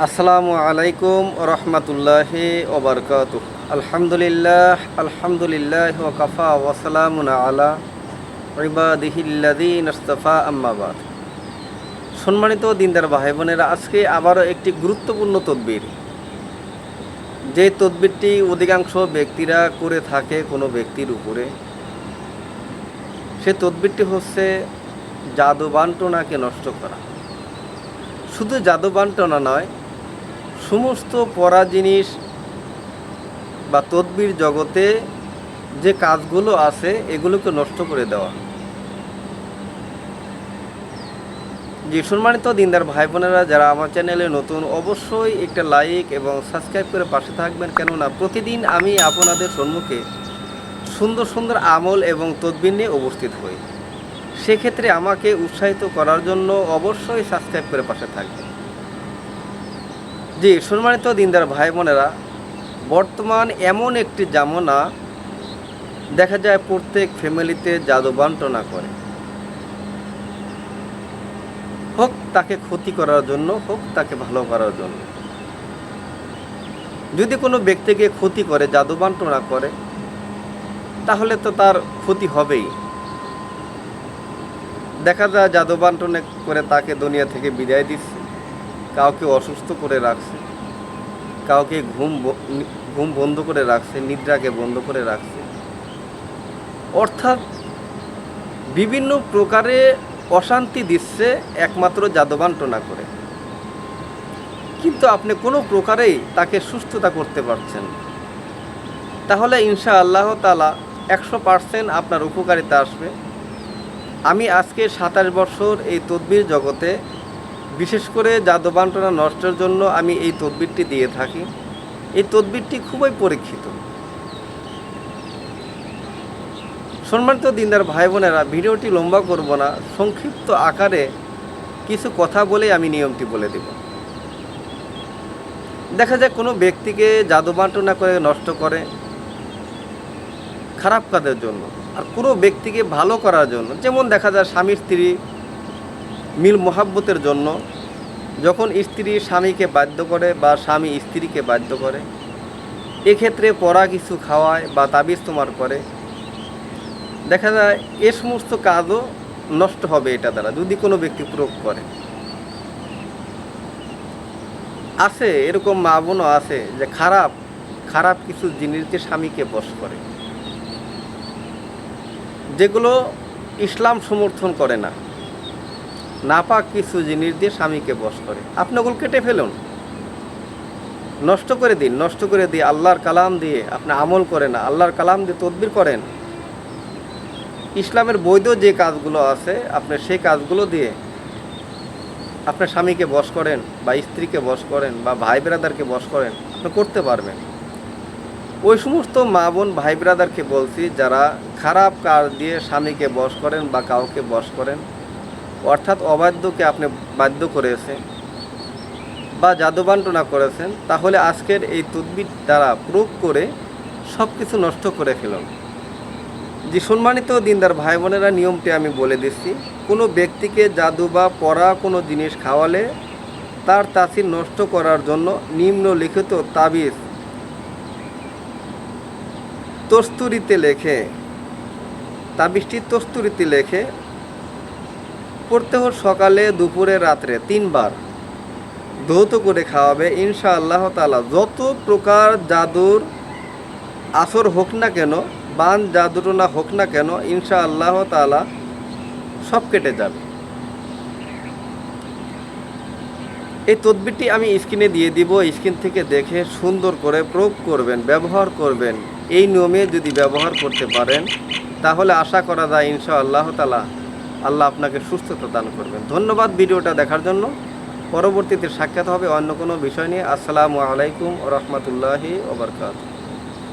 আসসালামু আলাইকুম রহমতুল্লাহি ওবরকাত আলহামদুলিল্লাহ আলহামদুলিল্লাহ ওকাফা ওসালামুন আলা ইবাদিহিল্লাদিন আম্মাবাদ সম্মানিত দিনদার ভাই বোনেরা আজকে আবারও একটি গুরুত্বপূর্ণ তদবির। যে তদবিরটি অধিকাংশ ব্যক্তিরা করে থাকে কোনো ব্যক্তির উপরে। সে তদবিরটি হচ্ছে জাদু বান্টনাকে নষ্ট করা। শুধু জাদু বান্টনা নয় সমস্ত পড়া জিনিস বা তদবির জগতে যে কাজগুলো আছে, এগুলোকে নষ্ট করে দেওয়া। যে সম্মানিত দিনদার ভাই বোনেরা, যারা আমার চ্যানেলে নতুন, অবশ্যই একটা লাইক এবং সাবস্ক্রাইব করে পাশে থাকবেন। কেননা প্রতিদিন আমি আপনাদের সম্মুখে সুন্দর সুন্দর আমল এবং তদবির নিয়ে উপস্থিত হই। সেক্ষেত্রে আমাকে উৎসাহিত করার জন্য অবশ্যই সাবস্ক্রাইব করে পাশে থাকবেন। জি, সম্মানিত দিনদার ভাই বোনেরা, বর্তমান এমন একটি জামনা দেখা যায় প্রত্যেক ফ্যামিলিতে জাদু বান্টনা করে। হোক তাকে ক্ষতি করার জন্য, হোক তাকে ভালো করার জন্য। যদি কোনো ব্যক্তিকে ক্ষতি করে জাদু বান্টনা করে, তাহলে তো তার ক্ষতি হবেই। দেখা যায় জাদু বান্টনে করে তাকে দুনিয়া থেকে বিদায় দিচ্ছে কাউকে অসুস্থ করে রাখছে, কাউকে ঘুম ঘুম বন্ধ করে রাখছে, নিদ্রাকে বন্ধ করে রাখছে। অর্থাৎ বিভিন্ন প্রকারে অশান্তি দিচ্ছে একমাত্র জাদু বান্টনা করে। কিন্তু আপনি কোনো প্রকারেই তাকে সুস্থতা করতে পারছেন তাহলে ইনশা আল্লাহ তালা একশো পার্সেন্ট আপনার উপকারিতা আসবে। আমি আজকে সাতাশ বছর এই তদবির জগতে বিশেষ করে জাদু বান্টনা নষ্টের জন্য আমি এই তদবিরটি দিয়ে থাকি। এই তদবিরটি খুবই পরীক্ষিত। সম্মানিত দিনদার ভাই বোনেরা ভিডিওটি লম্বা করব না, সংক্ষিপ্ত আকারে কিছু কথা বলে আমি নিয়মটি বলে দেব। দেখা যায় কোনো ব্যক্তিকে জাদু বান্টনা করে নষ্ট করে খারাপ কাজের জন্য, আর কোনো ব্যক্তিকে ভালো করার জন্য। যেমন দেখা যায় স্বামী স্ত্রী মিল মোহাব্বতের জন্য যখন স্ত্রী স্বামীকে বাধ্য করে বা স্বামী স্ত্রীকে বাধ্য করে, এক্ষেত্রে পড়া কিছু খাওয়ায় বা তাবিজ তোমার করে, দেখা যায় এ সমস্ত কাজও নষ্ট হবে এটা দ্বারা, যদি কোনো ব্যক্তি প্রয়োগ করে। আছে, এরকম মা বোনও আছে যে খারাপ খারাপ কিছু জিনিসকে স্বামীকে বশ করে। যেগুলো ইসলাম সমর্থন করে না। নাপাক কিছু জিনিস দিয়ে স্বামীকে বস করে। আপনি ওগুলো কেটে ফেলুন। নষ্ট করে দিন, নষ্ট করে দিয়ে আল্লাহর কালাম দিয়ে আপনি আমল করেন, আল্লাহর কালাম দিয়ে তদবির করেন। ইসলামের বৈধ যে কাজগুলো আছে, আপনি সেই কাজগুলো দিয়ে আপনার স্বামীকে বশ করেন বা স্ত্রীকে বস করেন বা ভাই ব্রাদারকে বশ করেন, আপনি করতে পারবেন। ওই সমস্ত মা বোন, ভাই ব্রাদারকে বলছি, যারা খারাপ কাজ দিয়ে স্বামীকে বশ করেন বা কাউকে বশ করেন অর্থাৎ অবাধ্যকে আপনি বাধ্য করেছেন বা জাদুবান্টনা করেছেন, তাহলে আজকের এই তদবির দ্বারা প্রয়োগ করে সব কিছু নষ্ট করে ফেলুন। যে সম্মানিত দিনদার ভাই বোনেরা নিয়মটি আমি বলে দিচ্ছি, কোনো ব্যক্তিকে জাদু বা পড়া কোনো জিনিস খাওয়ালে তার তাসির নষ্ট করার জন্য নিম্নলিখিত তাবিজ তস্তুরিতে লেখে, তাবিজটি তস্তুরিতে লেখে প্রত্যহ সকালে, দুপুরে, রাত্রে তিনবার। ধৌত করে খাওয়াবে ইনশা আল্লাহ তালা যত প্রকার জাদুর আসর হোক না কেন, বান জাদুটনা হোক না কেন ইনশা আল্লাহ তালা সব কেটে যাবে। এই তদবিরটি আমি স্ক্রিনে দিয়ে দিব। স্ক্রিন থেকে দেখে সুন্দর করে প্রয়োগ করবেন, ব্যবহার করবেন। এই নিয়মে যদি ব্যবহার করতে পারেন, তাহলে আশা করা যায় ইনশা আল্লাহ তালা আল্লাহ আপনাকে সুস্থতা দান করবেন। ধন্যবাদ ভিডিওটা দেখার জন্য। পরবর্তীতে সাক্ষাৎ হবে অন্য কোনো বিষয় নিয়ে। আসসালামু আলাইকুম রহমতুল্লাহি ওবরকাত